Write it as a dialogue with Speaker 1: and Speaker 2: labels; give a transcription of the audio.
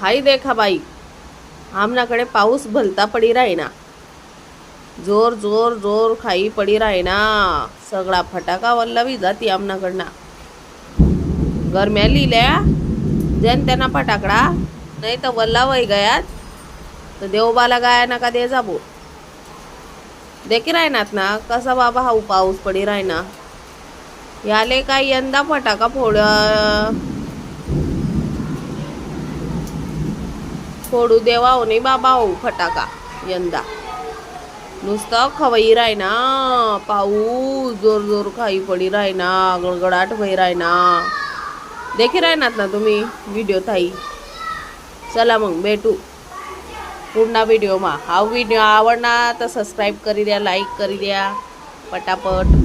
Speaker 1: हाय देखा बाई. आमनाकडे पाऊस भलता पडी राहीना. जोर जोर जोर खाई पडी राहिना. सगळा फटाका वल्लवी जाती आमनाकडना. गरम्या लिहिल्या जन त्यांना फटाकडा नाही तर वल्ला गयात. तर देवबाला गाया नका दे जाबो. देखी राहणार ना कसा बाबा हा पाऊस पडी राहिना. याले काय यंदा फटाका फोड फोडू देवा हो नाही बाबा हो फटाका यंदा. नुसतं खवई रायना पाऊस जोर जोर खाई पडी रायना गडगडाट होई रायना देखी राहणार ना तुम्ही व्हिडिओ थाई? चला मग भेटू. पुन्हा व्हिडिओ मा. हा व्हिडिओ आवडला तर सबस्क्राईब करी द्या लाईक करी द्या. पटापट.